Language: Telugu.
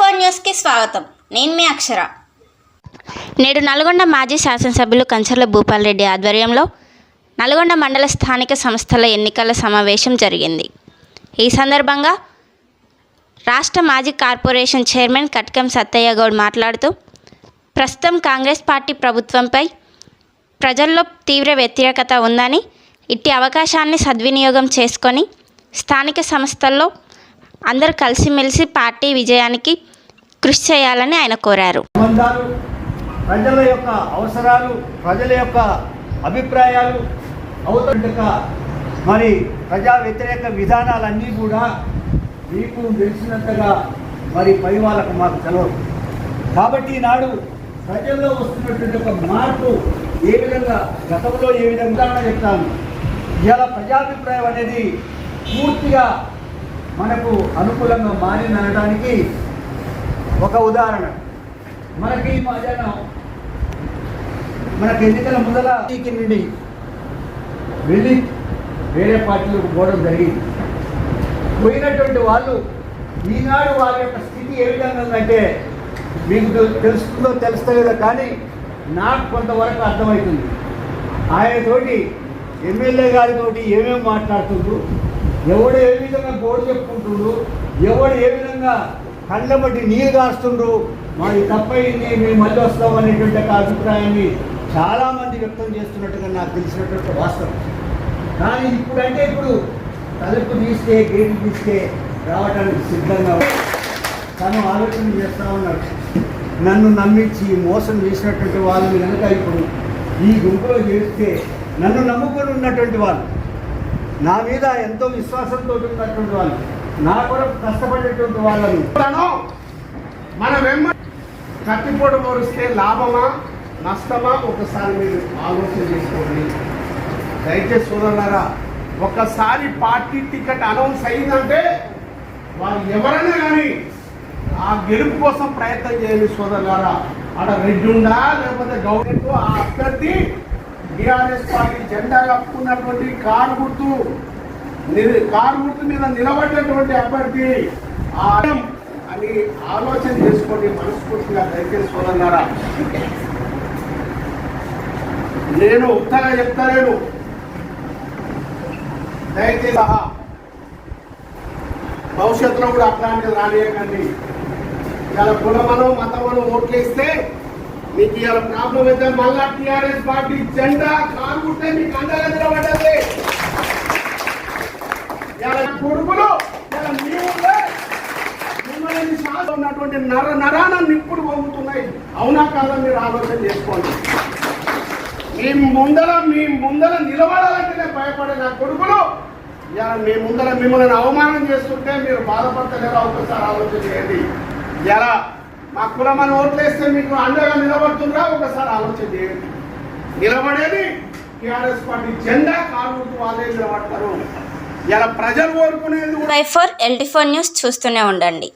స్వాగతం. నేను మీ అక్షర. నేడు నల్గొండ మాజీ శాసనసభ్యులు కంచర్ల భూపాల్ రెడ్డి ఆధ్వర్యంలో నల్గొండ మండల స్థానిక సంస్థల ఎన్నికల సమావేశం జరిగింది. ఈ సందర్భంగా రాష్ట్ర మాజీ కార్పొరేషన్ చైర్మన్ కట్కం సత్తయ్య గౌడ్ మాట్లాడుతూ ప్రస్తుతం కాంగ్రెస్ పార్టీ ప్రభుత్వంపై ప్రజల్లో తీవ్ర వ్యతిరేకత ఉందని ఇట్టి అవకాశాన్ని సద్వినియోగం చేసుకొని స్థానిక సంస్థల్లో అందరూ కలిసిమెలిసి పార్టీ విజయానికి కృషి చేయాలని ఆయన కోరారు. ప్రజల యొక్క అవసరాలు ప్రజల యొక్క అభిప్రాయాలు అవుతుండక మరి ప్రజా వ్యతిరేక విధానాలన్నీ కూడా మీకు తెలిసినంతగా మరి పై వాళ్ళకు మాకు తెలవదు. కాబట్టి ఈనాడు ప్రజల్లో వస్తున్నటువంటి ఒక మార్పు ఏ విధంగా గతంలో ఏ విధంగా చెప్తాను. ఇవాళ ప్రజాభిప్రాయం అనేది పూర్తిగా మనకు అనుకూలంగా మారిందనడానికి ఒక ఉదాహరణ. మనకి ఈ మధ్యాహ్నం మనకి ఎన్నికల ముందర నుండి వెళ్ళి వేరే పార్టీలకు పోవడం జరిగింది. పోయినటువంటి వాళ్ళు ఈనాడు వారి యొక్క స్థితి ఏ విధంగా ఉందంటే మీకు తెలుస్తుందో తెలుస్తలేదో కానీ నాకు కొంతవరకు అర్థమవుతుంది. ఆయనతోటి ఎమ్మెల్యే గారితోటి ఏమేమి మాట్లాడుతుండ్రు? ఎవడు ఏ విధంగా గోడు చెప్పుకుంటుండ్రు? ఎవడు ఏ విధంగా కళ్ళ బట్టి నీరు కాస్తుండ్రు? మాది తప్పయింది మేము మళ్ళీ వస్తాం అనేటువంటి ఒక అభిప్రాయాన్ని చాలామంది వ్యక్తం చేస్తున్నట్టుగా నాకు తెలిసినటువంటి వాస్తవం. కానీ ఇప్పుడంటే ఇప్పుడు తలుపు తీస్తే గేటు తీస్తే రావడానికి సిద్ధంగా ఉంది. తను ఆలోచన చేస్తూ ఉన్నాడు. నన్ను నమ్మించి మోసం చేసినటువంటి వాళ్ళని కనుక ఇప్పుడు ఈ గుంపులో చేస్తే నన్ను నమ్ముకొని ఉన్నటువంటి వాళ్ళు నా మీద ఎంతో విశ్వాసంతో ఉన్నటువంటి వాళ్ళు నా కొరకు కష్టపడేటువంటి వాళ్ళని. మనం మన వెంబ కత్తిపోటు లాభమా నష్టమా? ఒకసారి మీరు ఆలోచన చేసుకోండి. దయచేసి సోదరులారా ఒకసారి పార్టీ టికెట్ అనౌన్స్ అయిందంటే వాళ్ళు ఎవరైనా కానీ ఆ గెలుపు కోసం ప్రయత్నం చేయండి సోదరులారా. ఆడ రెడ్డి ఉందా లేకపోతే గవర్నమెంట్ ఆ అభ్యర్థి టిఆర్ఎస్ పార్టీ జెండా కప్పుకున్నటువంటి కారు గుర్తు కారు గుర్తు మీద నిలబడినటువంటి అభ్యర్థి అని ఆలోచన చేసుకోండి మనస్ఫూర్తిగా దయచేసి నేను ఉత్తగా చెప్తలేను. దయచేసి సహా భవిష్యత్తులో కూడా అట్లాంటిది రానియకండి. ఇలా కులమనో మతమనో ఓట్లేస్తే మీకు ఇవాళ ప్రాబ్లం అయితే మళ్ళా టిఆర్ఎస్ పార్టీ జెండా కానుకుంటే మీకు అండగా నిలబడ్డది ఇవాళ కొడుకులు ఇవాళ మీ మిమ్మల్ని శాతం ఉన్నటువంటి నర నరాన నిప్పుడు పొందుతున్నాయి అవునా కాదా మీరు ఆలోచన చేసుకోండి. మీ ముందర మీ ముందర నిలబడాలంటేనే భయపడే నా కొడుకులు. ఇలా మీ ముందర మిమ్మల్ని అవమానం చేస్తుంటే మీరు బాధపడతలేరా ఒకసారి ఆలోచన చేయండి. ఎలా మా కులమని ఓట్లేస్తే మీకు అండగా నిలబడుతుందా? ఒకసారి ఆలోచన చేయండి. నిలబడేది టీఆర్ఎస్ పార్టీ జెండా కారు వాళ్ళే నిలబడతారు. ఇలా ప్రజలు కోరుకునేది కూడా bye four LT four news చూస్తూనే ఉండండి.